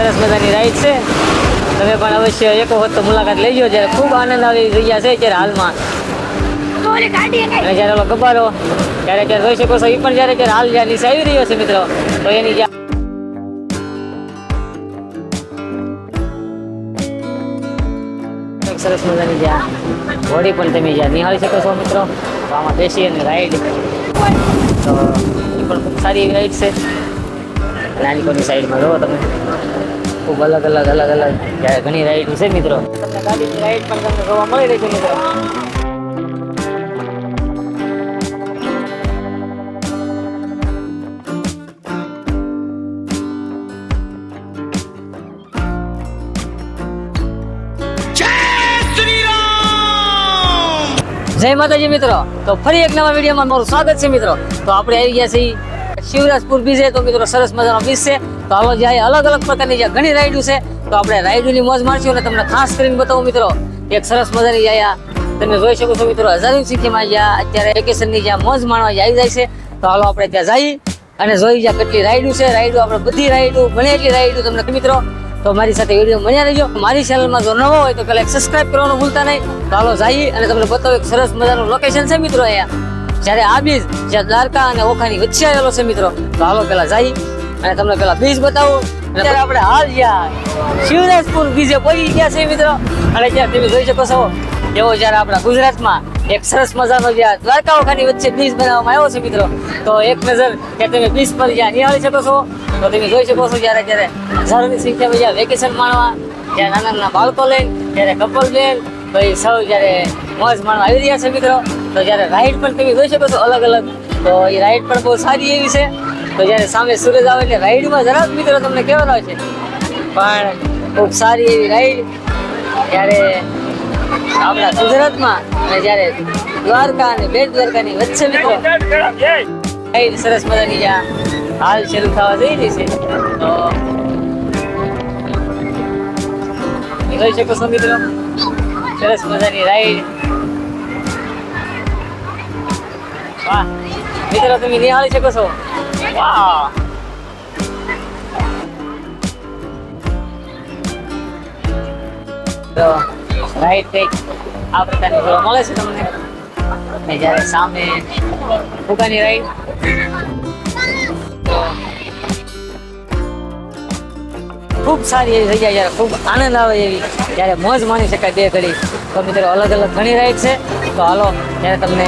સરસ મજાની રાઈડ છે. તમે પણ અવશ્ય એક વખત તો મુલાકાત લેજો. જ્યારે ખૂબ આનંદ આવી જગ્યા છે અત્યારે હાલમાં. અને જ્યારે ઓલો ગબ્બારો ત્યારે ત્યારે જોઈ શકો છો એ પણ જ્યારે ત્યારે હાલ જ્યાં નીચે આવી રહ્યો છે મિત્રો, તો એની જ્યાં એક સરસ મજાની જ્યાં હોડી પણ તમે જ્યાં નિહાળી શકો છો મિત્રો. તો આમાં બેસી અને રાઈડ તો એ પણ ખૂબ સારી એવી રાઈડ છે. નાની કોની સાઈડમાં જુઓ તમે. ખૂબ અલગ અલગ અલગ અલગ ઘણી રાઈડ છે મિત્રો. તમને ગાડીની રાઈડ પણ તમને જોવા મળી રહી છે મિત્રો. જય માતાજી મિત્રો. તો ફરી એક નવા વિડીયોમાં મારું સ્વાગત છે મિત્રો. તો આપણે આવી ગયા છીએ શિવરાજપુર બીજે. તો મિત્રો સરસ મજાનો બીચ છે. તો હાલો જ્યાં અલગ અલગ પ્રકારની જ્યાં ઘણી રાઈડો છે, તો આપણે રાઈડોની મોજ મારશું અને તમને ખાસ કરીને બતાવું મિત્રો, એક સરસ મજાની જ્યાં તમે જોઈ શકો છો મિત્રો, હજારોની સિટીમાં જ્યાં અત્યારે વેકેશનની જ્યાં મોજ માણવા આવી જાય છે, તો હાલો આપણે ત્યાં જઈએ અને જોઈ જ્યાં કેટલી રાઈડો છે રાઈડો આપણે બધી રાઈડો બને એટલી રાઈડો તમને મિત્રો, તો મારી સાથે વીડિયો બન્યા રહેજો. મારી ચેનલમાં જો નવો હોય તો પહેલાં એક સબસ્ક્રાઇબ કરવાનું ભૂલતા નહીં. તો હાલો જઈએ અને તમને બતાવો એક સરસ મજાનું લોકેશન છે મિત્રો અહીંયા. જ્યારે આ બીજ જ્યાં દ્વારકા અને ઓખાની વચ્ચે આવેલો છે મિત્રો, તો હાલો પહેલાં જઈએ. અને તમને પેલા બીજ બતાવું. અત્યારે આપણે હાલ જ્યાં શિવરાજપુર બીજે પહોંચી ગયા છે મિત્રો? અને જ્યાં તમે જોઈ શકો છો એવો જ્યારે આપણા ગુજરાતમાં એક સરસ મજાનો જ્યાં દ્વારકા ઓખાની વચ્ચે બીજ બનાવવામાં આવ્યો છે મિત્રો તો એક નજર કે તમે બીચ પર જ્યાં નિહાળી શકો છો તો તમે જોઈ શકો છો જ્યારે જ્યારે હજારોની સંખ્યામાં જ્યાં વેકેશન માણવા જ્યાં નાના નાના બાળકો લઈને જ્યારે કપલ બેન ભાઈ સૌ જ્યારે મોજ માણવા આવી રહ્યા છે મિત્રો તો જ્યારે રાઈડ પણ તમે જોઈ શકો છો અલગ અલગ તો એ રાઈડ પણ બહુ સારી એવી છે. તો જ્યારે સામે સૂરજ આવે એટલે રાઈડમાં જરા મિત્રો તમને કહેવાનો છે. પણ ખૂબ સારી એવી રાઈડ ત્યારે આપણા ગુજરાતમાં અને જ્યારે દ્વારકા અને બેટ દ્વારકાની વચ્ચે મિત્રો રાઈડ સરસ મજાની જ્યાં હાલ શરૂ થવા જઈ રહી છે. તો જોઈ શકો છો મિત્રો, સરસ મજાની રાઈડ. વાહ. મિત્રો, તમે નિહાળી શકો છો. વાહ. તો રાઈટ કંઈક આ પ્રકારની જોવા મળે છે તમને? અને જ્યારે સામે ફુગાની રાઈડ ખૂબ સારી એવી જગ્યા જ્યારે ખૂબ આનંદ આવે એવી, જ્યારે મોજ માણી શકાય બે ઘડી. તો મિત્રો, અલગ અલગ ઘણી રાઈડ છે. તો હાલો, ત્યારે તમને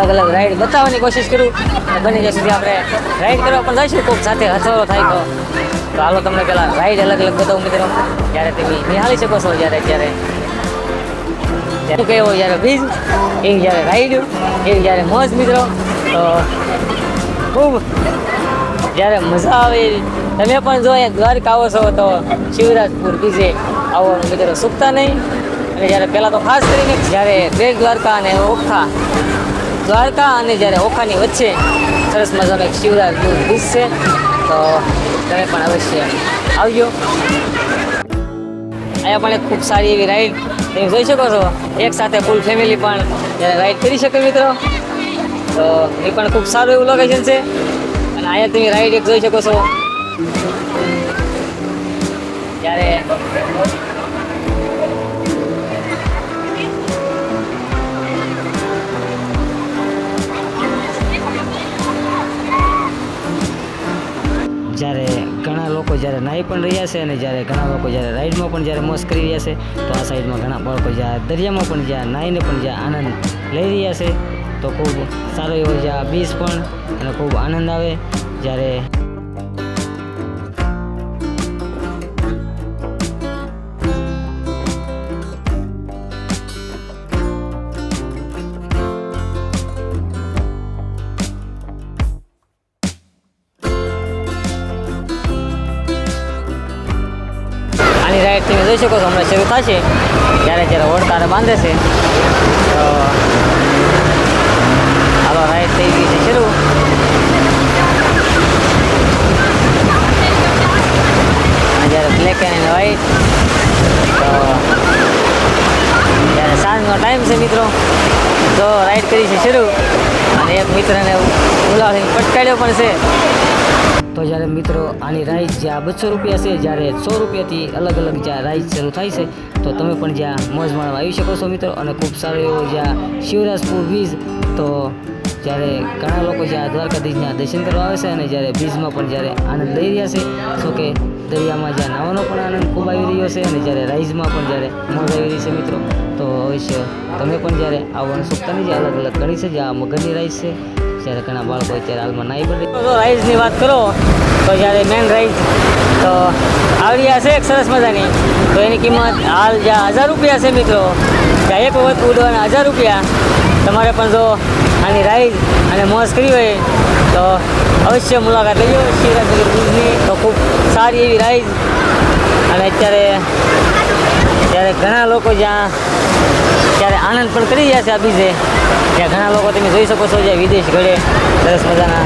અલગ અલગ રાઈડ બતાવવાની કોશિશ કરું. બને ત્યાં સુધી આપણે રાઈડ કરવા પણ જઈશું. કોઈક સાથે હથોરો થાય તો. તો હાલો, તમને પહેલાં રાઈડ અલગ અલગ બતાવું મિત્રો. જ્યારે તમે નિહાળી શકો છો, જ્યારે શું કહેવો, જ્યારે બીજ એ જ્યારે રાઈડ એ જ્યારે મોજ મિત્રો. તો ખૂબ જ્યારે મજા આવે તમે પણ જો અહીંયા દ્વારકા આવો છો તો શિવરાજપુર બીજે આવવાનું મિત્રો સુકતા નહીં. અને જ્યારે પહેલાં તો ખાસ કરીને જ્યારે બેટ દ્વારકા અને ઓખા, દ્વારકા અને જ્યારે ઓખાની વચ્ચે સરસ મજાનો એક શિવરાજપુર બીચ છે, તો તમે પણ અવશ્ય આવજો. અહીંયા પણ એક ખૂબ સારી એવી રાઈડ તમે જોઈ શકો છો. એક સાથે ફૂલ ફેમિલી પણ રાઈડ કરી શકે મિત્રો. તો એ પણ ખૂબ સારું એવું લોકેશન છે. અને અહીંયા તમે રાઈડ એક જોઈ શકો છો. જ્યારે જ્યારે ઘણા લોકો જ્યારે નાહી પણ રહ્યા છે અને જ્યારે ઘણા લોકો જ્યારે રાઈડમાં પણ જ્યારે મોજ કરી રહ્યા છે, તો આ સાઈડમાં ઘણા બાળકો જ્યાં દરિયામાં પણ જ્યાં નાહીને પણ જ્યાં આનંદ લઈ રહ્યા છે. તો ખૂબ સારો એવો આ બીચ પણ અને ખૂબ આનંદ આવે જ્યારે રાઈડ તમે જોઈ શકો છો, હમણાં શરૂ થશે. જ્યારે જ્યારે ઓડતારે બાંધે છે, તો હાલો રાઈડ થઈ ગઈ છે શરૂ અને જ્યારે વ્હાઈટ તો ત્યારે સાંજનો ટાઈમ છે મિત્રો. તો રાઈડ કરી છે શરૂ. અને એક મિત્રને બોલાવીને પટકાડ્યો પણ છે. તો જ્યારે મિત્રો આની રાઈડ જ્યાં બસો રૂપિયા છે, જ્યારે સો રૂપિયાથી અલગ અલગ જ્યાં રાઈડ શરૂ થાય છે, તો તમે પણ જ્યાં મોજ માણવા આવી શકો છો મિત્રો. અને ખૂબ સારો એવો જ્યાં શિવરાજપુર વીજ, તો જ્યારે ઘણા લોકો જ્યાં દ્વારકાધીશના દર્શન કરવા આવે છે અને જ્યારે બીચમાં પણ જ્યારે આનંદ લઈ રહ્યા છે, તો કે દરિયામાં જ્યાં નાવાનો પણ આનંદ ખૂબ આવી રહ્યો છે અને જ્યારે રાઈઝમાં પણ જ્યારે મોજ આવી રહી છે મિત્રો, તો અવશ્ય તમે પણ જ્યારે આવવાનું સુખતાની જે અલગ અલગ ઘણી છે જ્યાં મગરની રાઈઝ છે, જ્યારે ઘણા બાળકો અત્યારે હાલમાં નાઈ બની રાઈઝની વાત કરો, તો જ્યારે મેન રાઈઝ, તો આવી રહ્યા છે, એક સરસ મજાની. તો એની કિંમત હાલ જ્યાં હજાર રૂપિયા છે મિત્રો, ત્યાં એક વખત ઉડવાના હજાર રૂપિયા. તમારે પણ જો આની રાઈડ અને મોજ કરી હોય, તો અવશ્ય મુલાકાત લેજો શિવરાજનગર બીચની તો ખૂબ સારી એવી રાઈડ અને અત્યારે ત્યારે ઘણા લોકો જ્યાં, ત્યારે આનંદ પણ કરી રહ્યા છે આ બીજે. ત્યાં ઘણા લોકો તમે જોઈ શકો છો જ્યાં વિદેશ ઘડે સરસ મજાના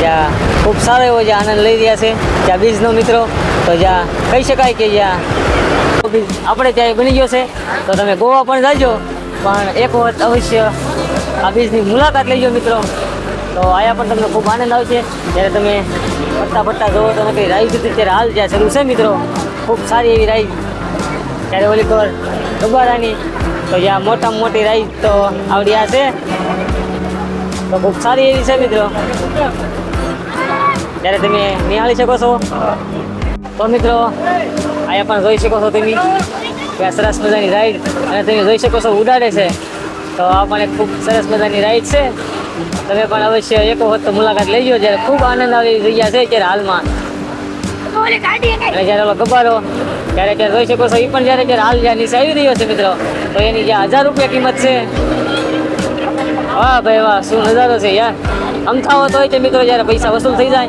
જ્યાં ખૂબ સારો એવો જે આનંદ લઈ રહ્યા છે. ત્યાં બીજનો મિત્રો, તો જ્યાં કહી શકાય કે જ્યાં આપણે ત્યાં બની ગયો છે. તો તમે ગોવા પણ જાજો. પણ એક વખત અવશ્ય આ બીજની મુલાકાત લેજો મિત્રો. તો આયા પણ તમને ખૂબ આનંદ આવશે. જ્યારે તમે ફરતા ફરતા જોવો તો કઈ રાઈડ હતી ત્યારે હાલ જ્યાં શરૂ છે મિત્રો. ખૂબ સારી એવી રાઈડ. ત્યારે ઓલી ખબર ગબારાની તો જ્યાં મોટામાં મોટી રાઈડ તો આવડી આ છે. તો ખૂબ સારી એવી છે મિત્રો. ત્યારે તમે નિહાળી શકો છો. તો મિત્રો અહીંયા પણ જોઈ શકો છો તમે. ત્યાં સરસ મજાની રાઈડ અને તમે જોઈ શકો છો ઉડાડે છે. તો આ પણ ખૂબ સરસ મજાની રાઈડ છે. તમે પણ અવશ્ય એક વખત તો મુલાકાત લેજો. જ્યારે ખૂબ આનંદ આવી જગ્યા છે ત્યારે હાલમાં. જ્યારે ઓલો ગબારો ત્યારે ત્યારે જોઈ શકો છો એ પણ જ્યારે જ્યારે હાલ જ્યાં નીચે આવી રહ્યો છે મિત્રો, તો એની જ્યાં હજાર રૂપિયા કિંમત છે. વાહ ભાઈ વાહ, શું નજારો છે યાર. અમથાવો તો હોય છે મિત્રો, જ્યારે પૈસા વસૂલ થઈ જાય,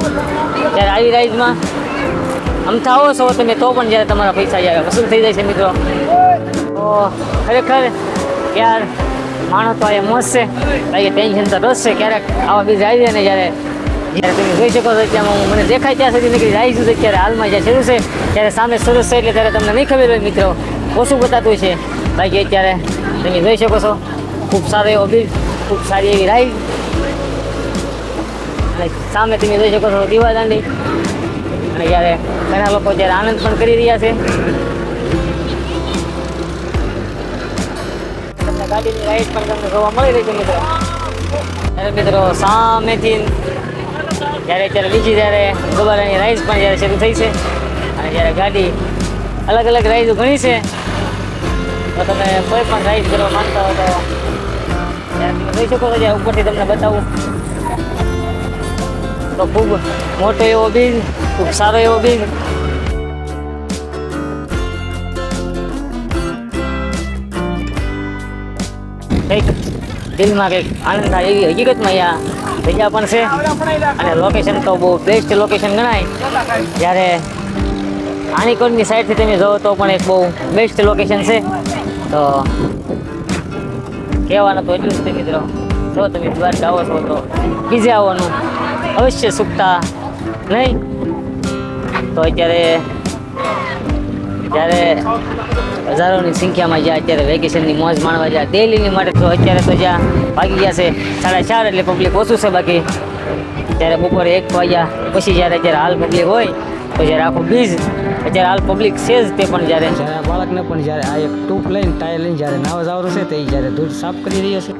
ત્યારે આવી રાઈડમાં અમથાવો છો તમે, તો પણ જ્યારે તમારા પૈસા જ્યારે વસૂલ થઈ જાય છે મિત્રો. ખરેખર, યાર માણસ તો અહીંયા મોજ છે બાકી ટેન્શન તો રોજ છે ક્યારેક આવા બીજ આવી જાય ને જ્યારે જ્યારે તમે જોઈ શકો છો ત્યાં મને દેખાય ત્યાં સુધી નીકળી જાય છું ત્યારે હાલમાં જ્યાં શરૂ છે. ત્યારે સામે સરસ છે એટલે ત્યારે તમને નહીં ખબર હોય મિત્રો. ઓછું બતાતું છે. બાકી અત્યારે તમે જોઈ શકો છો. ખૂબ સારો એવો બીજ ખૂબ સારી એવી રાઈડ અને સામે તમે જોઈ શકો છો દીવાદાંડી. અને જ્યારે ઘણા લોકો જ્યારે આનંદ પણ કરી રહ્યા છે. ગાડીની રાઈડ પણ તમને જોવા મળી રહી છે મિત્રો. ત્યારે મિત્રો સામેથી જ્યારે અત્યારે બીજી જ્યારે ગોબારાની રાઈઝ પણ જ્યારે શરૂ થઈ છે, અને જ્યારે ગાડી અલગ અલગ રાઈઝો ઘણી છે, તો તમે કોઈ પણ રાઈઝ કરવા માંગતા હો તો તમે જોઈ શકો છો. ઉપરથી તમને બતાવું. તો ખૂબ મોટો એવો બીજ ખૂબ સારો એવો બીજ કંઈક દિલમાં કંઈક આનંદ થાય એવી હકીકતમાં અહીંયા જગ્યા પણ છે. અને લોકેશન તો બહુ બેસ્ટ લોકેશન ગણાય. જ્યારે આણીકોટની સાઈડથી તમે જોવો તો પણ એક બહુ બેસ્ટ લોકેશન છે. તો કહેવાનું તો એટલું જ છે મિત્રો. જો તમે દ્વારકા આવો છો તો બીજે આવવાનું અવશ્ય સુખતા નહીં. તો અત્યારે જ્યારે હજારોની સંખ્યામાં જ્યાં અત્યારે વેકેશનની મોજ માણવા જ્યાં ડેલીની માટે તો અત્યારે તો જ્યાં ભાગી ગયા છે સાડા ચાર એટલે પબ્લિક ઓછું છે બાકી. ત્યારે બપોરે એક વાગ્યા પછી જ્યારે અત્યારે હાલ પબ્લિક હોય તો જ્યારે આખું બીજ અત્યારે હાલ પબ્લિક છે જ તે પણ જ્યારે. જ્યારે આ બાળકને પણ જ્યારે આ એક ટૂપ લઈને ટાયર લઈને જ્યારે નાવા જવાનું છે તે જ્યારે દૂધ સાફ કરી રહ્યો છે.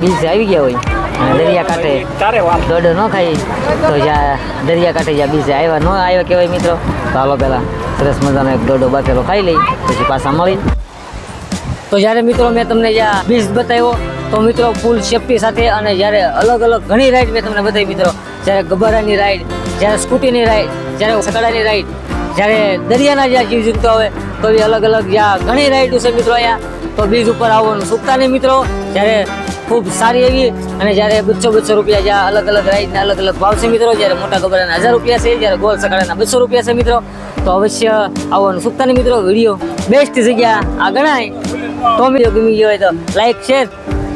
બીજ આવી ગયા હોય. દરિયા કાંઠે દોડો ન ખાઈ, તો જ્યાં દરિયા કાંઠે જ્યાં બીજ આવ્યા ન આવ્યા કહેવાય મિત્રો. તો હાલો પહેલાં સરસ મજાનો એક દોડો બાફેલો ખાઈ લઈ, પછી પાછા મળી તો જ્યારે મિત્રો મેં તમને જ્યાં બીજ બતાવ્યો, તો મિત્રો ફૂલ સેફટી સાથે અને જ્યારે અલગ અલગ ઘણી રાઈડ મેં તમને બતાવી મિત્રો. જ્યારે ગબારાની રાઈડ જ્યારે સ્કૂટીની રાઈડ જ્યારે સકડાની રાઈડ જ્યારે દરિયાના જ્યાં જીવ જંતુ આવે તો એ અલગ અલગ જ્યાં ઘણી રાઈડો છે મિત્રો અહીંયા. તો બીજ ઉપર આવવાનું ચૂકતા નહીં મિત્રો. જ્યારે ખૂબ સારી એવી અને જ્યારે બસો બસો રૂપિયા જ્યાં અલગ અલગ રાઈડના અલગ અલગ ભાવ છે મિત્રો, જ્યારે મોટા ગબરાના હજાર રૂપિયા છે, જ્યારે ગોળ સકડાના બસો રૂપિયા છે મિત્રો. તો અવશ્ય આવવાનું ચૂકતા નહીં મિત્રો. વીડિયો બેસ્ટ જગ્યા આ ગણાય. તો મિત્રો ગમી ગયો હોય તો લાઈક શેર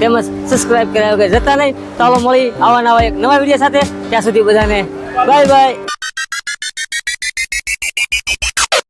તેમજ સબસ્ક્રાઈબ કર્યા વગર જતા નહીં. તો ચાલો મળી આવા એક નવા વીડિયો સાથે. ત્યાં સુધી બધાને બાય બાય